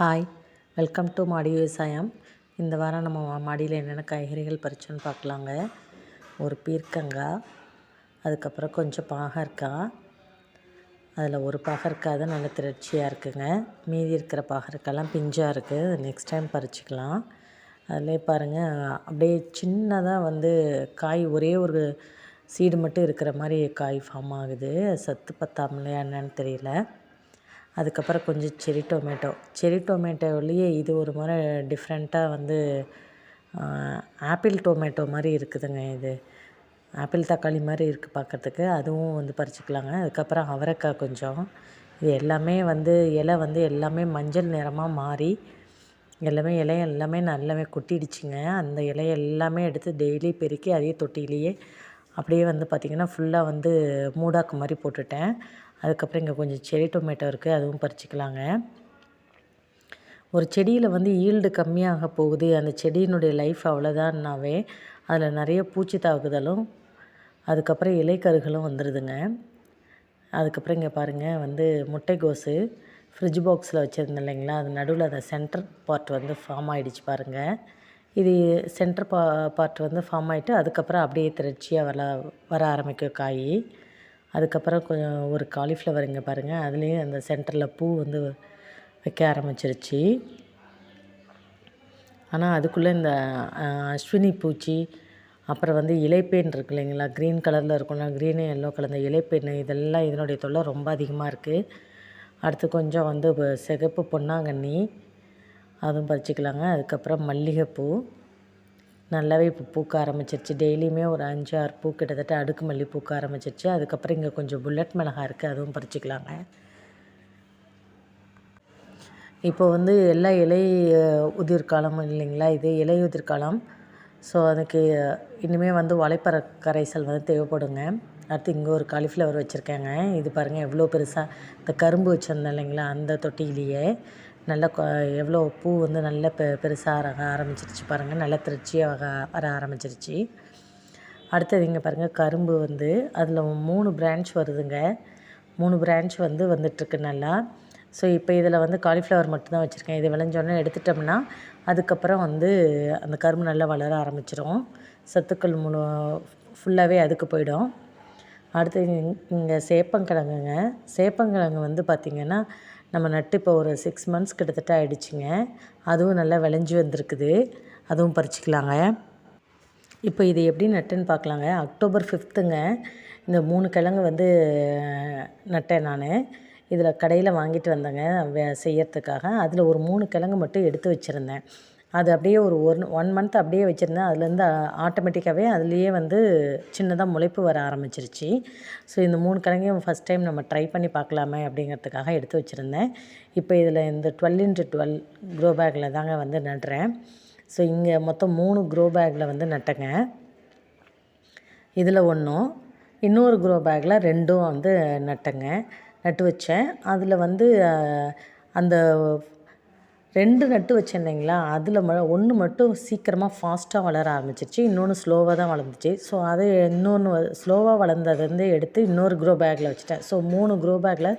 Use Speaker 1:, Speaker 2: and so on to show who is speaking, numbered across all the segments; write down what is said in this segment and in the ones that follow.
Speaker 1: Hi welcome to மாடி விவசாயம் இந்த வாரம் நம்ம மா- மாடியில் என்னென்ன காய்கறிகள் பறிச்சோன்னு பார்க்கலாங்க. ஒரு பீர்க்கங்காய் அதுக்கப்புறம் கொஞ்சம் பாகற்காய் அதில் ஒரு பாகற்காய் தான் நல்ல திரட்சியாக இருக்குங்க. மீதி இருக்கிற பாகற்காயெல்லாம் பிஞ்சாக இருக்குது நெக்ஸ்ட் டைம் பறிச்சிக்கலாம். அதிலே பாருங்கள் அப்படியே சின்னதாக வந்து காய் ஒரே ஒரு சீடு மட்டும் இருக்கிற மாதிரி காய் ஃபார்ம் ஆகுது. சத்து பத்தாமலையா என்னன்னு தெரியல. அதுக்கப்புறம் கொஞ்சம் செரி டொமேட்டோ. செரி டொமேட்டோவிலேயே இது ஒரு முறை டிஃப்ரெண்ட்டாக வந்து ஆப்பிள் டொமேட்டோ மாதிரி இருக்குதுங்க இது. ஆப்பிள் தக்காளி மாதிரி இருக்குது பார்க்கறதுக்கு அதுவும் வந்து பறிச்சிக்கலாங்க. அதுக்கப்புறம் அவரைக்காய் கொஞ்சம். இது எல்லாமே வந்து இலை வந்து எல்லாமே மஞ்சள் நிறமாக மாறி எல்லாமே இலை எல்லாமே நல்லாவே கொட்டிடுச்சுங்க. அந்த இலைய எல்லாமே எடுத்து டெய்லி பெருக்கி அதே தொட்டிலேயே அப்படியே வந்து பார்த்திங்கன்னா ஃபுல்லாக வந்து மூடாக்கு மாதிரி போட்டுட்டேன். அதுக்கப்புறம் இங்கே கொஞ்சம் செரி டொமேட்டோ இருக்குது அதுவும் பறிச்சுக்கலாங்க. ஒரு செடியில் வந்து ஈல்டு கம்மியாக போகுது அந்த செடியினுடைய லைஃப் அவ்வளோதான்னாவே அதில் நிறைய பூச்சி தாக்குதலும் அதுக்கப்புறம் இலைக்கருகளும் வந்துடுதுங்க அதுக்கப்புறம் இங்கே பாருங்கள் வந்து முட்டைகோசு ஃப்ரிட்ஜ் பாக்ஸில் வச்சுருந்தேன் இல்லைங்களா? அது நடுவில் அந்த சென்டர் பார்ட் வந்து ஃபார்ம் ஆகிடுச்சு பாருங்கள் இது சென்டர் பா பார்ட் வந்து ஃபார்ம் ஆகிட்டு அதுக்கப்புறம் அப்படியே திரட்சியாக வர வர ஆரம்பிக்கும் காய். அதுக்கப்புறம் கொஞ்சம் ஒரு காலிஃப்ளவர் இங்கே பாருங்கள் அதுலேயும் அந்த சென்டரில் பூ வந்து வைக்க ஆரம்பிச்சிருச்சு. ஆனால் அதுக்குள்ளே இந்த அஸ்வினி பூச்சி அப்புறம் வந்து இலைப்பேன் இருக்கு இல்லைங்களா? க்ரீன் கலரில் இருக்கும்னா க்ரீனு எல்லோ கலந்த இலைப்பேன் இதெல்லாம் இதனுடைய தொல்லை ரொம்ப அதிகமாக இருக்குது அடுத்து கொஞ்சம் வந்து சிகப்பு பொன்னாங்கண்ணி அதுவும் பறிச்சுக்கலாங்க. அதுக்கப்புறம் மல்லிகைப்பூ. நல்லாவே இப்போ பூக்க ஆரம்பிச்சிருச்சு. டெய்லியுமே ஒரு அஞ்சு ஆறு பூ கிட்டத்தட்ட அடுக்கு மல்லி பூக்க ஆரம்பிச்சிருச்சு. அதுக்கப்புறம் இங்கே கொஞ்சம் புல்லட் மிளகாய் இருக்குது அதுவும் பறிச்சிக்கலாங்க. இப்போ வந்து எல்லா இலை உதிர்காலம் இல்லைங்களா? இது இலை ஸோ அதுக்கு இனிமேல் வந்து வலைப்பற கரைசல் வந்து தேவைப்படுங்க. அடுத்து இங்கே ஒரு காலிஃப்ளவர் வச்சுருக்கேங்க. இது பாருங்கள் எவ்வளோ பெருசாக இந்த கரும்பு வச்சுருந்தேன் இல்லைங்களா? அந்த தொட்டியிலேயே. நல்ல கொ- எவ்வளோ பூ வந்து நல்ல பெ பெருசாக ஆக ஆரம்பிச்சிருச்சு பாருங்கள் நல்ல திருச்சியாக வர ஆரம்பிச்சிருச்சு. அடுத்தது இங்கே பாருங்கள் கரும்பு வந்து அதில் மூணு பிரான்ச் வருதுங்க. மூணு பிரான்ச் வந்து வந்துட்டுருக்கு நல்லா. ஸோ இப்போ இதில் வந்து காலிஃப்ளவர் மட்டும்தான் வச்சுருக்கேன். இது விளைஞ்சோடனே எடுத்துட்டோம்னா அதுக்கப்புறம் வந்து அந்த கரும்பு நல்லா வளர ஆரம்பிச்சிடும் சத்துக்கள் முழு ஃபுல்லாகவே அதுக்கு போயிடும். அடுத்து இங்கே சேப்பங்கிழங்குங்க. சேப்பங்கிழங்கு வந்து பார்த்திங்கன்னா நம்ம நட்டு இப்போ ஒரு சிக்ஸ் மந்த்ஸ் கிட்டத்தட்ட ஆகிடுச்சிங்க அதுவும் நல்லா விளைஞ்சி வந்திருக்குது. அதுவும் பறிச்சிக்கலாங்க. இப்போ இது எப்படி நட்டுன்னு பார்க்கலாங்க. அக்டோபர் ஃபிஃப்த்துங்க இந்த மூணு கிழங்கு வந்து நட்டேன் நான். இதில் கடையில் வாங்கிட்டு வந்தேங்க வே செய்யறதுக்காக. அதில் ஒரு மூணு கிழங்கு மட்டும் எடுத்து வச்சுருந்தேன். அது அப்படியே ஒரு ஒன் ஒன் மந்த் அப்படியே வச்சுருந்தேன். அதுலேருந்து ஆட்டோமேட்டிக்காகவே அதுலேயே வந்து சின்னதாக முளைப்பு வர ஆரம்பிச்சிருச்சு. ஸோ இந்த மூணு கிழங்கையும் ஃபஸ்ட் டைம் நம்ம ட்ரை பண்ணி பார்க்கலாமே அப்படிங்கிறதுக்காக எடுத்து வச்சுருந்தேன். இப்போ இதில் இந்த டுவெல் இன்ட்டு டுவெல் க்ரோ பேக்கில் தாங்க வந்து நடுறேன். ஸோ இங்கே மொத்தம் மூணு க்ரோ பேக்கில் வந்து நட்டேங்க. இதில் ஒன்றும் இன்னொரு க்ரோ பேக்கில் ரெண்டும் வந்து நட்டேங்க. நட்டு வச்சேன். அதில் வந்து அந்த ரெண்டு நட்டு வச்சுருந்தீங்களா அதில் ம ஒன்று மட்டும் சீக்கிரமாக ஃபாஸ்ட்டாக வளர ஆரம்பிச்சிருச்சு. இன்னொன்று ஸ்லோவாக தான் வளர்ந்துச்சு. ஸோ அது இன்னொன்று ஸ்லோவாக வளர்ந்தது வந்து எடுத்து இன்னொரு க்ரோ பேக்கில் வச்சுட்டேன். ஸோ மூணு க்ரோ பேக்கில்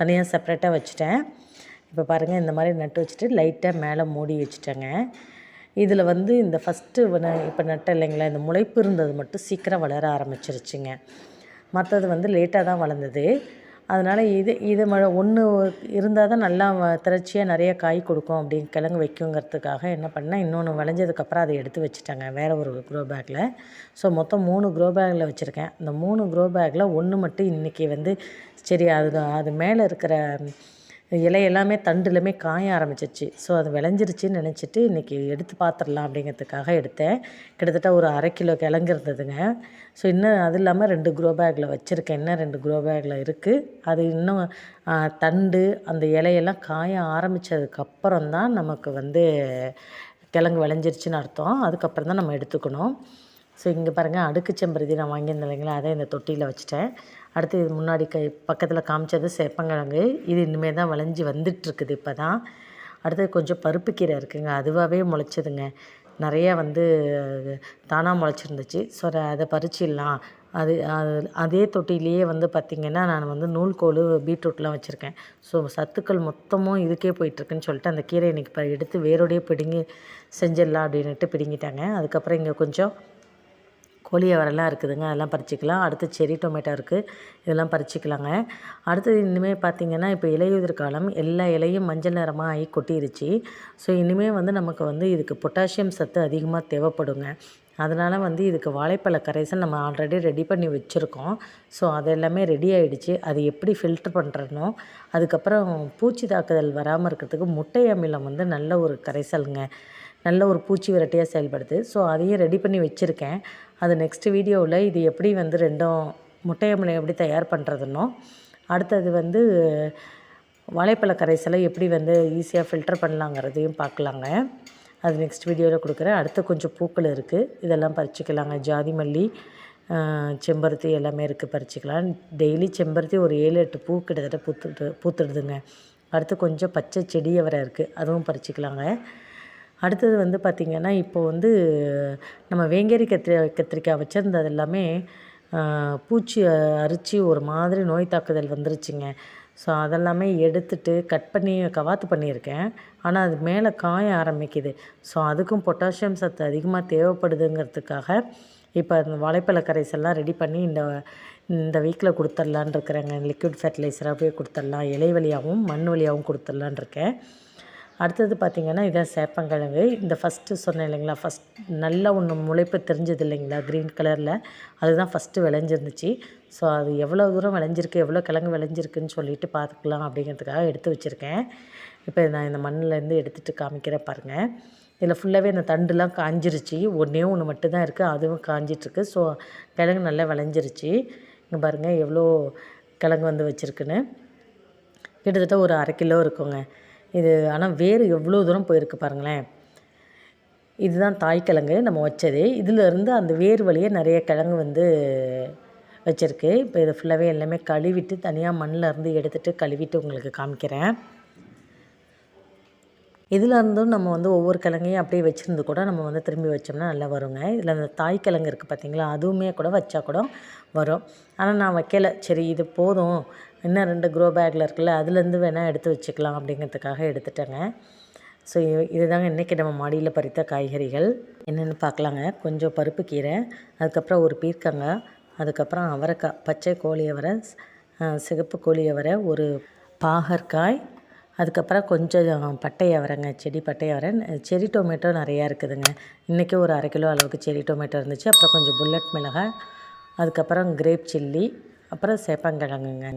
Speaker 1: தனியாக செப்பரேட்டாக வச்சுட்டேன். இப்போ பாருங்கள் இந்த மாதிரி நட்டு வச்சுட்டு லைட்டாக மேலே மூடி வச்சுட்டேங்க. இதில் வந்து இந்த ஃபஸ்ட்டு இப்போ நட்ட இல்லைங்களா? இந்த முளைப்பு இருந்தது மட்டும் சீக்கிரம் வளர ஆரம்பிச்சிருச்சுங்க. மற்றது வந்து லேட்டாக தான் வளர்ந்தது. அதனால் இது இது ம ஒன்று இருந்தால் தான் நல்லா திரட்சியாக நிறைய காய் கொடுக்கும் அப்படி கிழங்கு வைக்குங்கிறதுக்காக என்ன பண்ணேன் இன்னொன்று விளைஞ்சதுக்கப்புறம் அதை எடுத்து வச்சுட்டேங்க. வேறு ஒரு க்ரோ பேக்கில் ஸோ மொத்தம் மூணு க்ரோ பேக்கில் வச்சுருக்கேன். இந்த மூணு க்ரோ பேக்கில் ஒன்று மட்டும் இன்றைக்கி வந்து சரி அது அது மேலே இருக்கிற இலை எல்லாமே தண்டுலுமே காய ஆரம்பிச்சிச்சு. ஸோ அது விளைஞ்சிருச்சுன்னு நினச்சிட்டு இன்றைக்கி எடுத்து பார்த்துடலாம் அப்படிங்கிறதுக்காக எடுத்தேன். கிட்டத்தட்ட ஒரு அரை கிலோ கிழங்கு இருந்ததுங்க. ஸோ இன்னும் அது இல்லாமல் ரெண்டு க்ரோ பேக்கில் வச்சுருக்கேன். இன்னும் ரெண்டு க்ரோ பேக்கில் இருக்குது அது இன்னும் தண்டு அந்த இலையெல்லாம் காய ஆரம்பித்ததுக்கப்புறம் தான் நமக்கு வந்து கிழங்கு விளைஞ்சிருச்சுன்னு அர்த்தம். அதுக்கப்புறம் தான் நம்ம எடுத்துக்கணும். ஸோ இங்கே பாருங்கள் அடுக்கு செம்பருத்தி நான் வாங்கியிருந்தேன் இல்லைங்களா? அதை இந்த தொட்டியில் வச்சுட்டேன். அடுத்து இது முன்னாடி கை பக்கத்தில் காமிச்சது சேப்பங்கிழங்கு. இது இனிமேல் தான் விளைஞ்சி வந்துட்டுருக்குது இப்போ தான் அடுத்து கொஞ்சம் பருப்பு கீரை இருக்குதுங்க அதுவாகவே முளைச்சதுங்க. நிறையா வந்து தானாக முளைச்சிருந்துச்சு. ஸோ அதை பறிச்சிடலாம். அது அதே தொட்டிலேயே வந்து பார்த்திங்கன்னா நான் வந்து நூல்கோல் பீட்ரூட்லாம் வச்சுருக்கேன். ஸோ சத்துக்கள் மொத்தமும் இதுக்கே போயிட்டுருக்குன்னு சொல்லிட்டு அந்த கீரை இன்றைக்கி இப்போ எடுத்து வேரோடையே பிடுங்கி செஞ்சிடலாம் அப்படின்ட்டு பிடுங்கிட்டாங்க. அதுக்கப்புறம் இங்கே கொஞ்சம் கோழி அவரெல்லாம் இருக்குதுங்க. அதெல்லாம் பறிச்சிக்கலாம். அடுத்து செரி டொமேட்டோ இருக்குது இதெல்லாம் பறிச்சிக்கலாங்க. அடுத்தது இனிமேல் பார்த்திங்கன்னா இப்போ இலையுதிர் காலம். எல்லா இலையும் மஞ்சள் நிறமாக ஆகி கொட்டிருச்சு. ஸோ இனிமேல் வந்து நமக்கு வந்து இதுக்கு பொட்டாசியம் சத்து அதிகமாக தேவைப்படுங்க. அதனால் வந்து இதுக்கு வாழைப்பழ கரைசல் நம்ம ஆல்ரெடி ரெடி பண்ணி வச்சுருக்கோம். ஸோ அது எல்லாமே ரெடி ஆகிடுச்சு அது எப்படி ஃபில்ட்ரு பண்ணுறனோ அதுக்கப்புறம் பூச்சி தாக்குதல் வராமல் இருக்கிறதுக்கு முட்டை அமிலம் வந்து நல்ல ஒரு கரைசலுங்க. நல்ல ஒரு பூச்சி விரட்டியாக செயல்படுது. ஸோ அதையும் ரெடி பண்ணி வச்சுருக்கேன். அது நெக்ஸ்ட் வீடியோவில் இது எப்படி வந்து ரெண்டும் முட்டையம்மனை எப்படி தயார் பண்ணுறதுன்னோ அடுத்தது வந்து வாழைப்பழ கரைசலை எப்படி வந்து ஈஸியாக ஃபில்டர் பண்ணலாங்கிறதையும் பார்க்கலாங்க. அது நெக்ஸ்ட் வீடியோவில் கொடுக்குறேன். அடுத்து கொஞ்சம் பூக்கள் இருக்குது இதெல்லாம் பறிச்சிக்கலாங்க. ஜாதி மல்லி செம்பருத்தி எல்லாமே இருக்குது பறிச்சிக்கலாம். டெய்லி செம்பருத்தி ஒரு ஏழு எட்டு பூ கிட்டத்தட்ட பூத்துட்டு பூத்துடுதுங்க. அடுத்து கொஞ்சம் பச்சை செடியை வர இருக்குது அதுவும் பறிச்சிக்கலாங்க. அடுத்தது வந்து பார்த்திங்கன்னா இப்போ வந்து நம்ம வேங்கேரி கத்திரி கத்திரிக்காய் வச்சுருந்தது எல்லாமே பூச்சி அரிச்சு ஒரு மாதிரி நோய் தாக்குதல் வந்துருச்சுங்க. ஸோ அதெல்லாமே எடுத்துட்டு கட் பண்ணி கவாத்து பண்ணியிருக்கேன். ஆனால் அது மேலே காய ஆரம்பிக்குது. ஸோ அதுக்கும் பொட்டாசியம் சத்து அதிகமாக தேவைப்படுதுங்கிறதுக்காக இப்போ அந்த வாழைப்பழ கரைசெல்லாம் ரெடி பண்ணி இந்த இந்த வீக்கில் கொடுத்துட்லான் இருக்கிறேங்க. லிக்விட் ஃபெர்டிலைசராகவே கொடுத்துட்லாம். இலை வழியாகவும் மண் வழியாகவும் கொடுத்துட்லான் இருக்கேன். அடுத்தது பார்த்திங்கன்னா இதான் சேப்பங்கிழங்கு. இந்த ஃபஸ்ட்டு சொன்னேன் இல்லைங்களா ஃபஸ்ட் நல்லா ஒன்று முளைப்பு தெரிஞ்சது இல்லைங்களா க்ரீன் கலரில் அதுதான் ஃபஸ்ட்டு விளைஞ்சிருந்துச்சு. ஸோ அது எவ்வளோ தூரம் விளைஞ்சிருக்கு எவ்வளோ கிழங்கு விளைஞ்சிருக்குன்னு சொல்லிட்டு பார்த்துக்கலாம் அப்படிங்கிறதுக்காக எடுத்து வச்சுருக்கேன். இப்போ நான் இந்த மண்ணிலேருந்து எடுத்துகிட்டு காமிக்கிறேன் பாருங்கள் இதில் ஃபுல்லாகவே இந்த தண்டுலாம் காஞ்சிருச்சு. ஒன்றே ஒன்று மட்டும்தான் இருக்குது அதுவும் காஞ்சிட்ருக்கு. ஸோ கிழங்கு நல்லா விளைஞ்சிருச்சு. இங்கே பாருங்கள் எவ்வளோ கிழங்கு வந்து வச்சுருக்குன்னு. கிட்டத்தட்ட ஒரு அரை கிலோ இருக்குங்க. இது ஆனால் வேர் எவ்வளோ தூரம் போயிருக்கு பாருங்களேன். இதுதான் தாய்க்கிழங்கு நம்ம வச்சது. இதிலிருந்து அந்த வேர் வழியே நிறைய கிழங்கு வந்து வச்சுருக்கு. இப்போ இதை ஃபுல்லாகவே எல்லாமே கழுவிட்டு தனியாக மண்ணில் இருந்து எடுத்துகிட்டு கழுவிட்டு உங்களுக்கு காமிக்கிறேன். இதில் இருந்தும் நம்ம வந்து ஒவ்வொரு கிழங்கையும் அப்படியே வச்சுருந்து கூட நம்ம வந்து திரும்பி வச்சோம்னா நல்லா வருங்க. இதில் அந்த தாய் கிழங்கு இருக்குது பார்த்திங்களா அதுவுமே கூட வச்சா கூட வரும். ஆனால் நான் வைக்கலை. சரி இது போதும். இன்னும் ரெண்டு க்ரோ பேக்கில் இருக்குல்ல அதுலேருந்து வேணால் எடுத்து வச்சுக்கலாம் அப்படிங்கிறதுக்காக எடுத்துட்டேங்க. ஸோ இதுதாங்க இன்றைக்கி நம்ம மாடியில் பறித்த காய்கறிகள். என்னென்னு பார்க்கலாங்க. கொஞ்சம் பருப்பு கீரை அதுக்கப்புறம் ஒரு பீர்க்கங்காய் அதுக்கப்புறம் அவரைக்காய் பச்சை கோழி அவரை சிகப்பு கோழி அவரை ஒரு பாகற்காய் அதுக்கப்புறம் கொஞ்சம் பட்டை அவரைங்க செடி பட்டை அவரை. செரி டொமேட்டோ நிறையா இருக்குதுங்க. இன்றைக்கி ஒரு அரை கிலோ அளவுக்கு செரி டொமேட்டோ இருந்துச்சு. அப்புறம் கொஞ்சம் புல்லட் மிளகாய் அதுக்கப்புறம் கிரேப் சில்லி அப்புறம் சேப்பங்கிழங்குங்க.